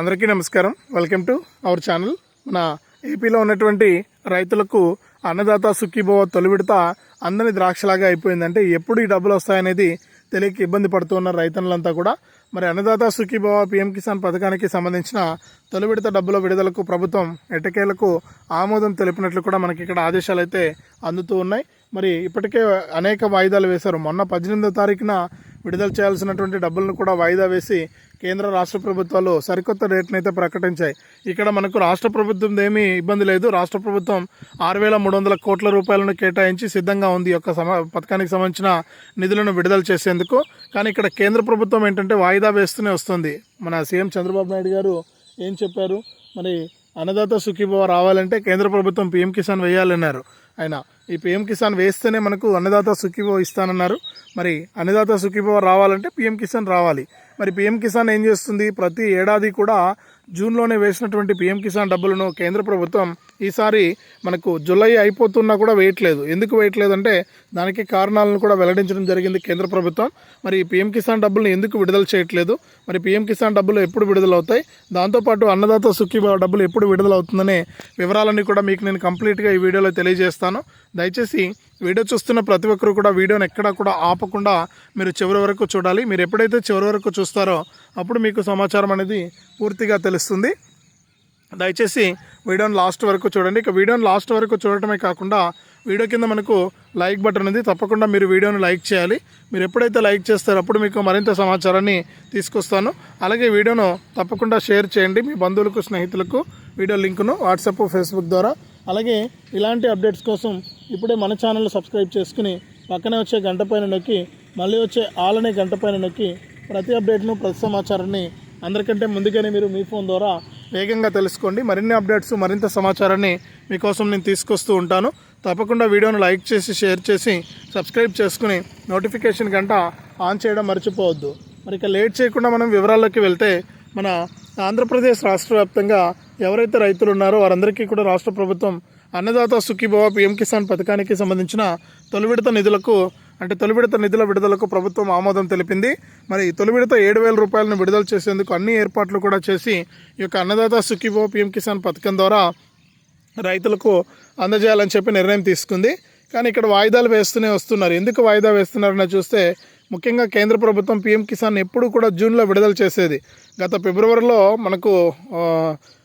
అందరికీ నమస్కారం. Welcome to our channel మన ఏపీలో ఉన్నటువంటి రైతులకు అన్నదాత సుఖీభవ తొలి విడత అందని ద్రాక్షలాగా అయిపోయిందంటే ఎప్పుడు ఈ డబ్బులు వస్తాయనేది తెలియక ఇబ్బంది పడుతున్న రైతులంతా కూడా. మరి అన్నదాత సుఖీభవ పిఎం కిసాన్ పథకానికి సంబంధించిన తొలి విడత డబ్బుల విడుదలకు ప్రభుత్వం ఎట్టకేలకు ఆమోదం తెలిపినట్లు కూడా మనకి ఇక్కడ ఆదేశాలు అయితే అందుతూ ఉన్నాయి. మరి ఇప్పటికే అనేక వాయిదాలు వేశారు. మొన్న పద్దెనిమిదో తారీఖున విడుదల చేయాల్సినటువంటి డబ్బులను కూడా వాయిదా వేసి కేంద్ర రాష్ట్ర ప్రభుత్వాలు సరికొత్త రేట్ను అయితే ప్రకటించాయి. ఇక్కడ మనకు రాష్ట్ర ప్రభుత్వం ఏమీ ఇబ్బంది లేదు. రాష్ట్ర ప్రభుత్వం ఆరు వేల మూడు వందల కోట్ల రూపాయలను కేటాయించి సిద్ధంగా ఉంది యొక్క సమ పథకానికి సంబంధించిన నిధులను విడుదల చేసేందుకు. కానీ ఇక్కడ కేంద్ర ప్రభుత్వం ఏంటంటే వాయిదా వేస్తూనే వస్తుంది. మన సీఎం చంద్రబాబు నాయుడు గారు ఏం చెప్పారు? మరి అన్నదాత సుఖీభవ రావాలంటే కేంద్ర ప్రభుత్వం పీఎం కిసాన్ వేయాలన్నారు. ఆయన ఈ పిఎం కిసాన్ వేస్తేనే మనకు అన్నదాత సుఖీభవ ఇస్తానన్నారు. మరి అన్నదాత సుఖీభవ రావాలంటే పిఎం కిసాన్ రావాలి. మరి పీఎం కిసాన్ ఏం చేస్తుంది? ప్రతి ఏడాది కూడా జూన్లోనే వేసినటువంటి పిఎం కిసాన్ డబ్బులను కేంద్ర ప్రభుత్వం ఈసారి మనకు జూలై అయిపోతున్నా కూడా వేయట్లేదు. ఎందుకు వేయట్లేదు అంటే దానికి కారణాలను కూడా వెల్లడించడం జరిగింది కేంద్ర ప్రభుత్వం. మరి పిఎం కిసాన్ డబ్బులను ఎందుకు విడుదల చేయట్లేదు? మరి పిఎం కిసాన్ డబ్బులు ఎప్పుడు విడుదలవుతాయి? దాంతోపాటు అన్నదాత సుఖీభావ డబ్బులు ఎప్పుడు విడుదలవుతుందనే వివరాలన్నీ కూడా మీకు నేను కంప్లీట్గా ఈ వీడియోలో తెలియజేస్తాను. దయచేసి వీడియో చూస్తున్న ప్రతి ఒక్కరు కూడా వీడియోని ఎక్కడా కూడా ఆపకుండా మీరు చివరి వరకు చూడాలి. మీరు ఎప్పుడైతే చివరి వరకు చూస్తారో అప్పుడు మీకు సమాచారం అనేది పూర్తిగా తెలుస్తుంది. దయచేసి వీడియోని లాస్ట్ వరకు చూడండి. ఇక వీడియోని లాస్ట్ వరకు చూడటమే కాకుండా వీడియో కింద మనకు లైక్ బటన్ ఉంది తప్పకుండా మీరు వీడియోని లైక్ చేయాలి. మీరు ఎప్పుడైతే లైక్ చేస్తారో అప్పుడు మీకు మరింత సమాచారాన్ని తీసుకొస్తాను. అలాగే వీడియోను తప్పకుండా షేర్ చేయండి. మీ బంధువులకు స్నేహితులకు. వీడియో లింకును వాట్సాప్ ఫేస్బుక్ ద్వారా. అలాగే ఇలాంటి అప్డేట్స్ కోసం ఇప్పుడే మన ఛానల్ సబ్స్క్రైబ్ చేసుకుని పక్కనే వచ్చే గంట పైన నొక్కి మళ్ళీ వచ్చే ఆల్ అనే గంట పైన నొక్కి ప్రతి అప్డేట్ను ప్రతి సమాచారాన్ని అందరికంటే ముందుగానే మీరు మీ ఫోన్ ద్వారా వేగంగా తెలుసుకోండి. మరిన్ని అప్డేట్స్ మరింత సమాచారాన్ని మీకోసం నేను తీసుకొస్తూ ఉంటాను. తప్పకుండా వీడియోను లైక్ చేసి షేర్ చేసి సబ్స్క్రైబ్ చేసుకుని నోటిఫికేషన్ గంట ఆన్ చేయడం మర్చిపోవద్దు. మరి ఇక లేట్ చేయకుండా మనం వివరాల్లోకి వెళ్తే మన ఆంధ్రప్రదేశ్ రాష్ట్ర వ్యాప్తంగా ఎవరైతే రైతులు ఉన్నారో వారందరికీ కూడా రాష్ట్ర ప్రభుత్వం అన్నదాత సుఖీభవ పిఎం కిసాన్ పథకానికి సంబంధించిన తొలి విడత నిధులకు అంటే తొలి విడత నిధుల విడుదలకు ప్రభుత్వం ఆమోదం తెలిపింది. మరి తొలి విడత ఏడు వేల రూపాయలను విడుదల చేసేందుకు అన్ని ఏర్పాట్లు కూడా చేసి ఈ యొక్క అన్నదాత సుఖీభవ పిఎం కిసాన్ పథకం ద్వారా రైతులకు అందజేయాలని చెప్పి నిర్ణయం తీసుకుంది. కానీ ఇక్కడ వాయిదాలు వేస్తూనే వస్తున్నారు. ఎందుకు వాయిదా వేస్తున్నారని చూస్తే ముఖ్యంగా కేంద్ర ప్రభుత్వం పీఎం కిసాన్ ఎప్పుడు కూడా జూన్లో విడుదల చేసేది. గత ఫిబ్రవరిలో మనకు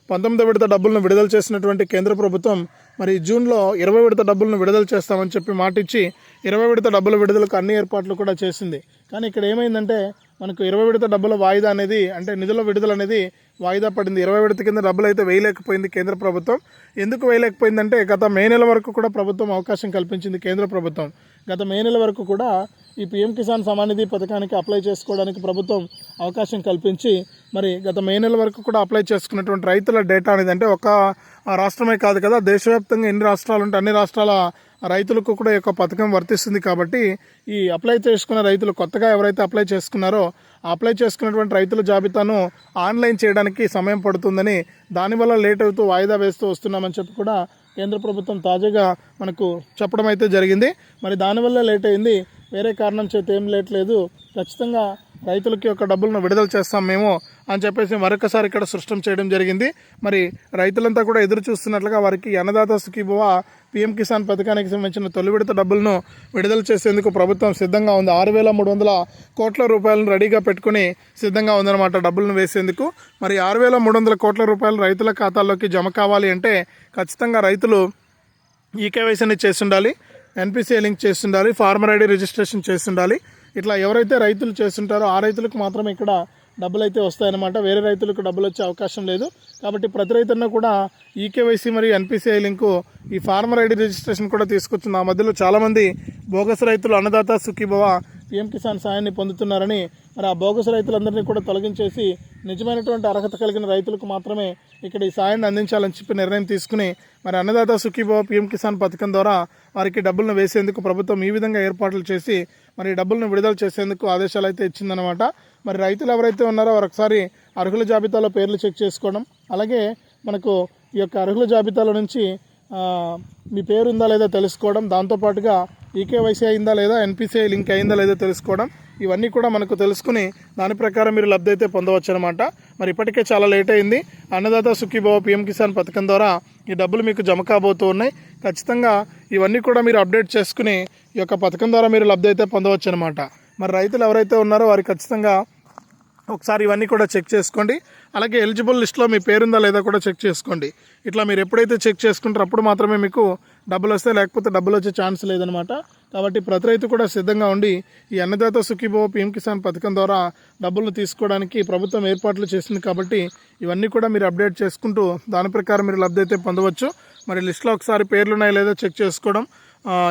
పంతొమ్మిది పంతొమ్మిదో విడత డబ్బులను విడుదల చేసినటువంటి కేంద్ర ప్రభుత్వం మరి జూన్లో ఇరవై విడత డబ్బులను విడుదల చేస్తామని చెప్పి మాటిచ్చి ఇరవై విడత డబ్బుల విడుదలకు అన్ని ఏర్పాట్లు కూడా చేసింది. కానీ ఇక్కడ ఏమైందంటే మనకు ఇరవై విడత డబ్బుల వాయిదా అనేది అంటే నిధుల విడుదల అనేది వాయిదా పడింది. ఇరవై విడత కింద డబ్బులు అయితే వేయలేకపోయింది కేంద్ర ప్రభుత్వం. ఎందుకు వేయలేకపోయిందంటే గత మే నెల వరకు కూడా ప్రభుత్వం అవకాశం కల్పించింది కేంద్ర ప్రభుత్వం. గత మే నెల వరకు కూడా ఈ పీఎం కిసాన్ సమానిధి పథకానికి అప్లై చేసుకోవడానికి ప్రభుత్వం అవకాశం కల్పించి మరి గత మే నెల వరకు కూడా అప్లై చేసుకున్నటువంటి రైతుల డేటా అనేది అంటే ఒక రాష్ట్రమే కాదు కదా దేశవ్యాప్తంగా ఎన్ని రాష్ట్రాలు ఉంటే అన్ని రాష్ట్రాల రైతులకు కూడా ఈ యొక్క పథకం వర్తిస్తుంది కాబట్టి ఈ అప్లై చేసుకున్న రైతులు కొత్తగా ఎవరైతే అప్లై చేసుకున్నారో అప్లై చేసుకున్నటువంటి రైతుల జాబితాను ఆన్లైన్ చేయడానికి సమయం పడుతుందని దానివల్ల లేట్ అవుతూ వాయిదా వేస్తూ వస్తున్నామని చెప్పి కూడా కేంద్ర ప్రభుత్వం తాజాగా మనకు చెప్పడం అయితే జరిగింది. మరి దానివల్ల లేట్ అయింది. వేరే కారణం చేత ఏం లేట్లేదు. ఖచ్చితంగా రైతులకి యొక్క డబ్బులను విడుదల చేస్తాం మేము అని చెప్పేసి మరొకసారి ఇక్కడ సృష్టం చేయడం జరిగింది. మరి రైతులంతా కూడా ఎదురు చూస్తున్నట్లుగా వారికి అన్నదాత సుఖీభవ పీఎం కిసాన్ పథకానికి సంబంధించిన తొలి విడత డబ్బులను విడుదల చేసేందుకు ప్రభుత్వం సిద్ధంగా ఉంది. ఆరు వేల మూడు వందల కోట్ల రూపాయలను రెడీగా పెట్టుకుని సిద్ధంగా ఉందన్నమాట డబ్బులను వేసేందుకు. మరి ఆరు వేల మూడు వందల కోట్ల రూపాయలు రైతుల ఖాతాల్లోకి జమ కావాలి అంటే ఖచ్చితంగా రైతులు ఈకేవైసీని చేసి ఉండాలి ఎన్పిసిఐ లింక్ చేసి ఉండాలి ఫార్మర్ ఐడి రిజిస్ట్రేషన్ చేస్తుండాలి. ఇట్లా ఎవరైతే రైతులు చేస్తుంటారో ఆ రైతులకు మాత్రం ఇక్కడ డబ్బులు అయితే వస్తాయన్నమాట. వేరే రైతులకు డబ్బులు వచ్చే అవకాశం లేదు. కాబట్టి ప్రతి రైతున్న కూడా ఈకేవైసీ మరియు ఎన్పిసిఐ లింకు ఈ ఫార్మర్ ఐడి రిజిస్ట్రేషన్ కూడా తీసుకొచ్చింది. ఆ మధ్యలో చాలామంది బోగస్ రైతులు అన్నదాత సుఖీభవ పిఎం కిసాన్ సాయాన్ని పొందుతున్నారని మరి ఆ బోగస్ రైతులందరినీ కూడా తొలగించేసి నిజమైనటువంటి అర్హత కలిగిన రైతులకు మాత్రమే ఇక్కడ ఈ సాయాన్ని అందించాలని చెప్పి నిర్ణయం తీసుకుని మరి అన్నదాత సుఖీభవ పిఎం కిసాన్ పథకం ద్వారా వారికి డబ్బులను వేసేందుకు ప్రభుత్వం ఈ విధంగా ఏర్పాట్లు చేసి మరి డబ్బులను విడుదల చేసేందుకు ఆదేశాలు అయితే ఇచ్చిందనమాట మరి రైతులు ఎవరైతే ఉన్నారో వారు ఒకసారి అర్హుల జాబితాలో పేర్లు చెక్ చేసుకోవడం అలాగే మనకు ఈ యొక్క అర్హుల జాబితాలో నుంచి మీ పేరు ఉందా లేదా తెలుసుకోవడం దాంతోపాటుగా ఈకేవైసీ అయిందా లేదా ఎన్పిసిఐ లింక్ అయిందా లేదా తెలుసుకోవడం ఇవన్నీ కూడా మనకు తెలుసుకుని దాని ప్రకారం మీరు లబ్ధి అయితే పొందవచ్చు అనమాట మరి ఇప్పటికే చాలా లేట్ అయింది. అన్నదాత సుఖీభావ పిఎం కిసాన్ పథకం ద్వారా ఈ డబ్బులు మీకు జమ కాబోతూ ఉన్నాయి. ఖచ్చితంగా ఇవన్నీ కూడా మీరు అప్డేట్ చేసుకుని ఈ యొక్క పథకం ద్వారా మీరు లబ్ధి అయితే పొందవచ్చు అనమాట మరి రైతులు ఎవరైతే ఉన్నారో వారు ఖచ్చితంగా ఒకసారి ఇవన్నీ కూడా చెక్ చేసుకోండి. అలాగే ఎలిజిబుల్ లిస్ట్లో మీ పేరుందా లేదా కూడా చెక్ చేసుకోండి. ఇట్లా మీరు ఎప్పుడైతే చెక్ చేసుకుంటారో అప్పుడు మాత్రమే మీకు డబ్బులు వస్తే లేకపోతే డబ్బులు వచ్చే ఛాన్స్ లేదనమాట. కాబట్టి ప్రతి రైతు కూడా సిద్ధంగా ఉండి ఈ అన్నదాత సుఖీభవ పీఎం కిసాన్ పథకం ద్వారా డబ్బులు తీసుకోవడానికి ప్రభుత్వం ఏర్పాట్లు చేసింది కాబట్టి ఇవన్నీ కూడా మీరు అప్డేట్ చేసుకుంటూ దాని ప్రకారం మీరు లబ్ధి అయితే పొందవచ్చు. మరి లిస్ట్లో ఒకసారి పేర్లు ఉన్నాయా లేదా చెక్ చేసుకోవడం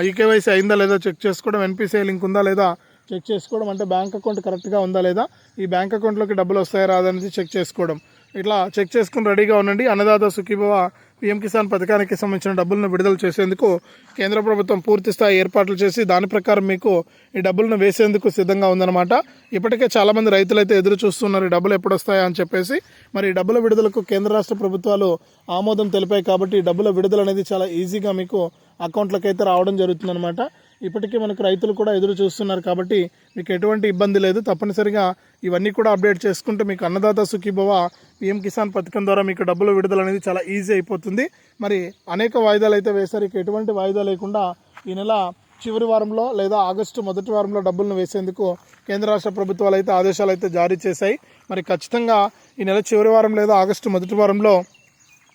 ఈకేవైసీ అయిందా లేదా చెక్ చేసుకోవడం ఎన్పిసిఐ లింక్ ఉందా లేదా చెక్ చేసుకోవడం అంటే బ్యాంక్ అకౌంట్ కరెక్ట్గా ఉందా లేదా ఈ బ్యాంక్ అకౌంట్లోకి డబ్బులు వస్తాయా రాదనేది చెక్ చేసుకోవడం. ఇట్లా చెక్ చేసుకుని రెడీగా ఉండండి. అన్నదాత సుఖీభవ పీఎం కిసాన్ పథకానికి సంబంధించిన డబ్బులను విడుదల చేసేందుకు కేంద్ర ప్రభుత్వం పూర్తి స్థాయి ఏర్పాట్లు చేసి దాని ప్రకారం మీకు ఈ డబ్బులను వేసేందుకు సిద్ధంగా ఉందన్నమాట. ఇప్పటికే చాలామంది రైతులైతే ఎదురు చూస్తున్నారు ఈ డబ్బులు ఎప్పుడు వస్తాయా అని చెప్పేసి. మరి ఈ డబ్బుల విడుదలకు కేంద్ర రాష్ట్ర ప్రభుత్వాలు ఆమోదం తెలిపాయి కాబట్టి ఈ డబ్బుల విడుదల అనేది చాలా ఈజీగా మీకు అకౌంట్లకైతే రావడం జరుగుతుందన్నమాట. ఇప్పటికీ మనకు రైతులు కూడా ఎదురు చూస్తున్నారు కాబట్టి మీకు ఎటువంటి ఇబ్బంది లేదు. తప్పనిసరిగా ఇవన్నీ కూడా అప్డేట్ చేసుకుంటే మీకు అన్నదాత సుఖీభవ పిఎం కిసాన్ పథకం ద్వారా మీకు డబ్బులు విడుదల అనేది చాలా ఈజీ అయిపోతుంది. మరి అనేక వాయిదాలు అయితే వేశారు ఇక ఎటువంటి వాయిదా లేకుండా ఈ నెల చివరి వారంలో లేదా ఆగస్టు మొదటి వారంలో డబ్బులను వేసేందుకు కేంద్ర రాష్ట్ర ప్రభుత్వాలు అయితే ఆదేశాలు అయితే జారీ చేశాయి. మరి ఖచ్చితంగా ఈ నెల చివరి వారం లేదా ఆగస్టు మొదటి వారంలో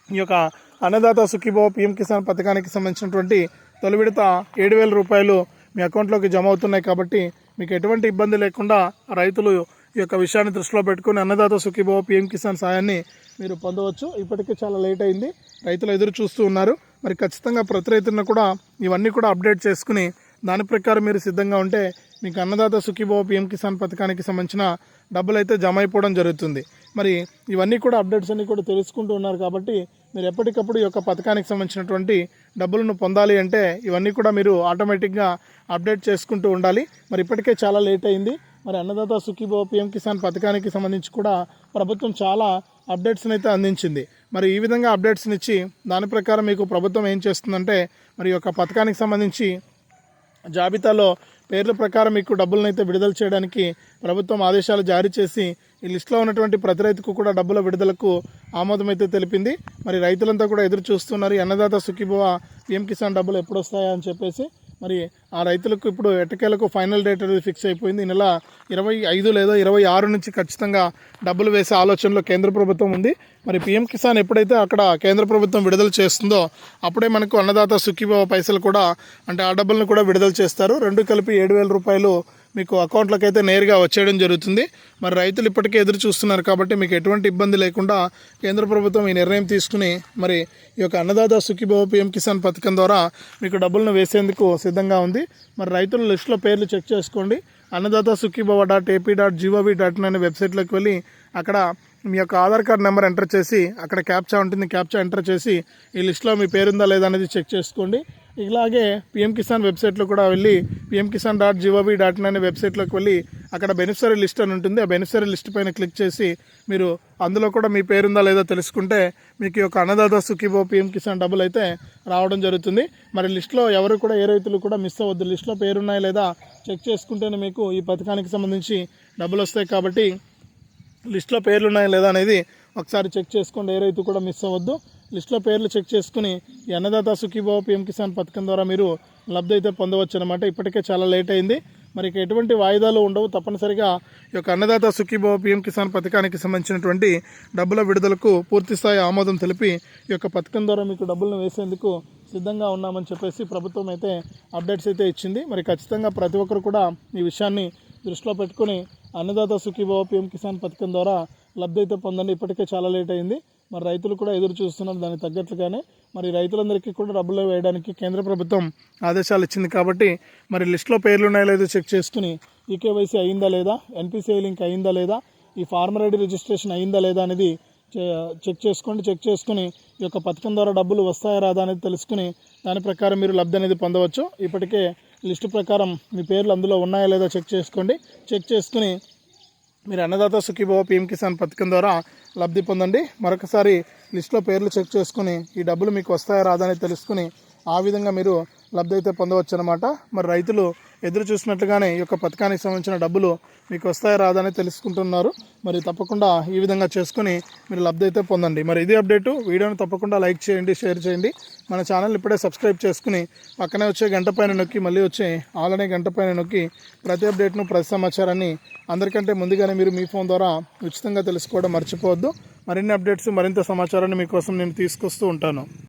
ఈ యొక్క అన్నదాత సుఖీభవ పిఎం కిసాన్ పథకానికి సంబంధించినటువంటి తొలి విడత ఏడు వేల రూపాయలు మీ అకౌంట్లోకి జమ అవుతున్నాయి కాబట్టి మీకు ఎటువంటి ఇబ్బంది లేకుండా రైతులు ఈ యొక్క విషయాన్ని దృష్టిలో పెట్టుకుని అన్నదాత సుఖీభావ పిఎం కిసాన్ సాయాన్ని మీరు పొందవచ్చు. ఇప్పటికే చాలా లేట్ అయింది. రైతులు ఎదురు చూస్తూ ఉన్నారు. మరి ఖచ్చితంగా ప్రతి రైతులను కూడా ఇవన్నీ కూడా అప్డేట్ చేసుకుని దాని ప్రకారం మీరు సిద్ధంగా ఉంటే మీకు అన్నదాత సుఖీభావ పిఎం కిసాన్ పథకానికి సంబంధించిన డబ్బులు అయితే జమ అయిపోవడం జరుగుతుంది. మరి ఇవన్నీ కూడా అప్డేట్స్ అన్నీ కూడా తెలుసుకుంటూ ఉన్నారు కాబట్టి మీరు ఎప్పటికప్పుడు ఈ యొక్క పథకానికి సంబంధించినటువంటి డబ్బులను పొందాలి అంటే ఇవన్నీ కూడా మీరు ఆటోమేటిక్గా అప్డేట్ చేసుకుంటూ ఉండాలి. మరి ఇప్పటికే చాలా లేట్ అయింది. మరి అన్నదాత సుఖీభావ పిఎం కిసాన్ పథకానికి సంబంధించి కూడా ప్రభుత్వం చాలా అప్డేట్స్ని అయితే అందించింది. మరి ఈ విధంగా అప్డేట్స్ని ఇచ్చి దాని ప్రకారం మీకు ప్రభుత్వం ఏం చేస్తుందంటే మరి ఈ యొక్క పథకానికి సంబంధించి జాబితాలో పేర్ల ప్రకారం మీకు డబ్బులను అయితే విడుదల చేయడానికి ప్రభుత్వం ఆదేశాలు జారీ చేసి ఈ లిస్టులో ఉన్నటువంటి ప్రతి రైతుకు కూడా డబ్బుల విడుదలకు ఆమోదం అయితే తెలిపింది. మరి రైతులంతా కూడా ఎదురు చూస్తున్నారు. అన్నదాత సుఖీభవ పిఎం కిసాన్ డబ్బులు ఎప్పుడు వస్తాయా అని చెప్పేసి మరి ఆ రైతులకు ఇప్పుడు ఎట్టకేలకు ఫైనల్ డేట్ అనేది ఫిక్స్ అయిపోయింది. ఈ నెల ఇరవై ఐదు లేదా ఇరవై ఆరు నుంచి ఖచ్చితంగా డబ్బులు వేసే ఆలోచనలో కేంద్ర ప్రభుత్వం ఉంది. మరి పిఎం కిసాన్ ఎప్పుడైతే అక్కడ కేంద్ర ప్రభుత్వం విడుదల చేస్తుందో అప్పుడే మనకు అన్నదాత సుఖీభావ పైసలు కూడా అంటే ఆ డబ్బులను కూడా విడుదల చేస్తారు. రెండు కలిపి ఏడు వేల రూపాయలు మీకు అకౌంట్లకు అయితే నేరుగా వచ్చేయడం జరుగుతుంది. మరి రైతులు ఇప్పటికే ఎదురు చూస్తున్నారు కాబట్టి మీకు ఎటువంటి ఇబ్బంది లేకుండా కేంద్ర ప్రభుత్వం ఈ నిర్ణయం తీసుకుని మరి ఈ యొక్క అన్నదాత సుఖీభావ పిఎం కిసాన్ పథకం ద్వారా మీకు డబ్బులను వేసేందుకు సిద్ధంగా ఉంది. మరి రైతుల లిస్టులో పేర్లు చెక్ చేసుకోండి. Annadata Sukhibhava dot AP dot gov dot in అనే వెబ్సైట్లోకి వెళ్ళి అక్కడ మీ యొక్క ఆధార్ కార్డ్ నెంబర్ ఎంటర్ చేసి అక్కడ క్యాప్చా ఉంటుంది క్యాప్చా ఎంటర్ చేసి ఈ లిస్ట్లో మీ పేరుందా లేదా అనేది చెక్ చేసుకోండి. ఇలాగే పిఎం కిసాన్ వెబ్సైట్లో కూడా వెళ్ళి PM Kisan dot gov dot in అనే వెబ్సైట్లోకి వెళ్ళి అక్కడ బెనిఫిషరీ లిస్ట్ అని ఉంటుంది. ఆ బెనిఫిషరీ లిస్ట్ పైన క్లిక్ చేసి మీరు అందులో కూడా మీ పేరుందా లేదో తెలుసుకుంటే మీకు యొక్క అన్నదాత సుఖీభో పిఎం కిసాన్ డబ్బులు అయితే రావడం జరుగుతుంది. మరి లిస్ట్లో ఎవరు కూడా ఏ రైతులు కూడా మిస్ అవ్వద్దు. లిస్ట్లో పేరున్నాయి లేదా చెక్ చేసుకుంటేనే మీకు ఈ పథకానికి సంబంధించి డబ్బులు వస్తాయి కాబట్టి లిస్ట్లో పేర్లు ఉన్నాయా లేదా అనేది ఒకసారి చెక్ చేసుకోండి. ఏ రైతు కూడా మిస్ అవ్వద్దు. లిస్ట్లో పేర్లు చెక్ చేసుకుని ఈ అన్నదాత సుఖీభావ పిఎం కిసాన్ పథకం ద్వారా మీరు లబ్ధి అయితే పొందవచ్చు అనమాట ఇప్పటికే చాలా లేట్ అయింది. మరి ఎటువంటి వాయిదాలు ఉండవు. తప్పనిసరిగా ఈ యొక్క అన్నదాత సుఖీభావ పిఎం కిసాన్ పథకానికి సంబంధించినటువంటి డబ్బుల విడుదలకు పూర్తిస్థాయి ఆమోదం తెలిపి ఈ యొక్క పథకం ద్వారా మీకు డబ్బులను వేసేందుకు సిద్ధంగా ఉన్నామని చెప్పేసి ప్రభుత్వం అయితే అప్డేట్స్ అయితే ఇచ్చింది. మరి ఖచ్చితంగా ప్రతి ఒక్కరు కూడా ఈ విషయాన్ని దృష్టిలో పెట్టుకుని అన్నదాత సుఖీభావ పిఎం కిసాన్ పథకం ద్వారా లబ్ధి అయితే పొందండి. ఇప్పటికే చాలా లేట్ అయింది. మరి రైతులు కూడా ఎదురు చూస్తున్నారు. దానికి తగ్గట్లుగానే మరి రైతులందరికీ కూడా డబ్బులు వేయడానికి కేంద్ర ప్రభుత్వం ఆదేశాలు ఇచ్చింది కాబట్టి మరి లిస్ట్లో పేర్లు ఉన్నాయో లేదో చెక్ చేసుకుని ఈకేవైసీ అయిందా లేదా? ఎన్పిసిఐ లింక్ అయిందా లేదా? ఈ ఫార్మర్ ఐడి రిజిస్ట్రేషన్ అయిందా లేదా అనేది చే- చెక్ చేసుకోండి. చెక్ చేసుకుని ఈ యొక్క పథకం ద్వారా డబ్బులు వస్తాయా రాదా అనేది తెలుసుకుని దాని ప్రకారం మీరు లబ్ధి అనేది పొందవచ్చు. ఇప్పటికే లిస్టు ప్రకారం మీ పేర్లు అందులో ఉన్నాయా లేదా చెక్ చేసుకోండి. చెక్ చేసుకుని మీరు అన్నదాత సుఖీభవ పిఎం కిసాన్ పథకం ద్వారా లబ్ధి పొందండి. మరొకసారి లిస్ట్లో పేర్లు చెక్ చేసుకుని ఈ డబ్బులు మీకు వస్తాయా రాదా అని తెలుసుకుని ఆ విధంగా మీరు లబ్ధి అయితే పొందవచ్చు అనమాట మరి రైతులు ఎదురు చూసినట్లుగానే ఈ యొక్క పథకానికి సంబంధించిన డబ్బులు మీకు వస్తాయా రాదని తెలుసుకుంటున్నారు. మరి తప్పకుండా ఈ విధంగా చేసుకుని మీరు లబ్ధి అయితే పొందండి. మరి ఇది అప్డేటు వీడియోని తప్పకుండా లైక్ చేయండి షేర్ చేయండి. మన ఛానల్ ఇప్పుడే సబ్స్క్రైబ్ చేసుకుని పక్కనే వచ్చే గంట పైన నొక్కి మళ్ళీ వచ్చే ఆలనే గంట పైన నొక్కి ప్రతి అప్డేట్ను ప్రతి సమాచారాన్ని అందరికంటే ముందుగానే మీరు మీ ఫోన్ ద్వారా ఉచితంగా తెలుసుకోవడం మర్చిపోవద్దు. మరిన్ని అప్డేట్స్ మరింత సమాచారాన్ని మీకోసం నేను తీసుకొస్తూ ఉంటాను.